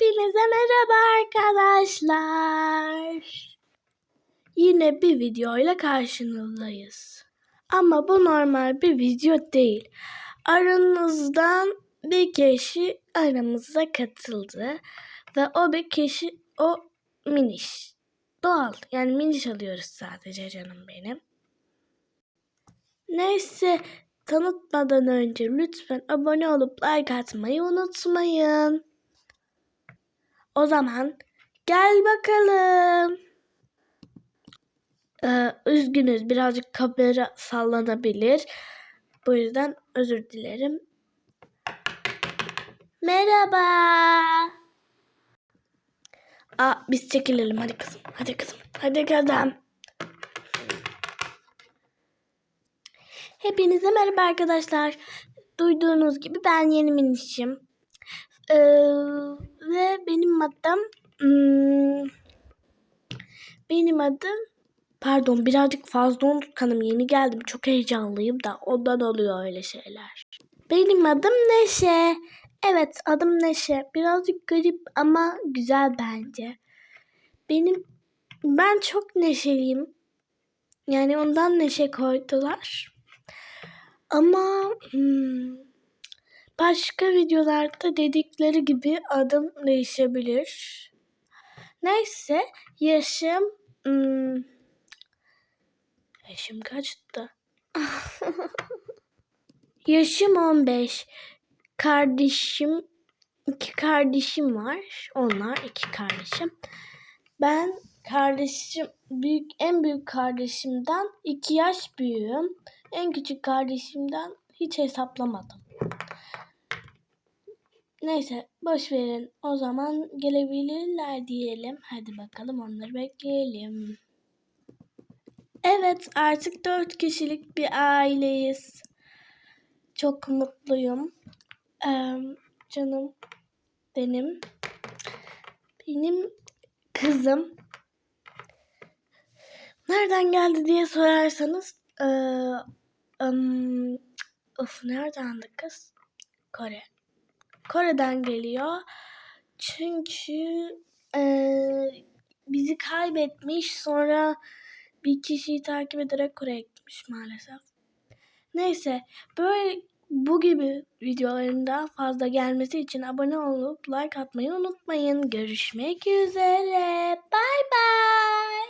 Hepinize merhaba arkadaşlar. Yine bir videoyla karşınızdayız. Ama bu normal bir video değil. Aranızdan bir kişi aramıza katıldı. Ve o bir kişi o miniş. Doğal. Yani miniş alıyoruz sadece canım benim. Neyse tanıtmadan önce lütfen abone olup like atmayı unutmayın. O zaman gel bakalım. Ee, üzgünüz birazcık kamera sallanabilir. Bu yüzden özür dilerim. Merhaba. Aa, biz çekilelim hadi kızım. Hadi kızım. Hadi kızım. Hepinize merhaba arkadaşlar. Duyduğunuz gibi ben yeni minişim. Ee, ve benim adım hmm, benim adım pardon birazcık fazla unutkanım yeni geldim çok heyecanlıyım da ondan oluyor öyle şeyler. Benim adım Neşe. Evet adım Neşe. Birazcık garip ama güzel bence. Benim ben çok neşeliyim. Yani ondan neşe koydular. Ama hmm, başka videolarda dedikleri gibi adım değişebilir. Neyse yaşım hmm, yaşım kaçtı? yaşım 15. Kardeşim iki kardeşim var. Onlar iki kardeşim. Ben kardeşim büyük en büyük kardeşimden iki yaş büyüğüm. En küçük kardeşimden hiç hesaplamadım. Neyse boş verin. O zaman gelebilirler diyelim. Hadi bakalım onları bekleyelim. Evet artık dört kişilik bir aileyiz. Çok mutluyum. Ee, canım benim. Benim kızım. Nereden geldi diye sorarsanız. Ee, um, of nereden kız? Kore. Kore'den geliyor. Çünkü e, bizi kaybetmiş sonra bir kişiyi takip ederek Kore'ye gitmiş maalesef. Neyse böyle bu gibi videoların daha fazla gelmesi için abone olup like atmayı unutmayın. Görüşmek üzere. Bay bay.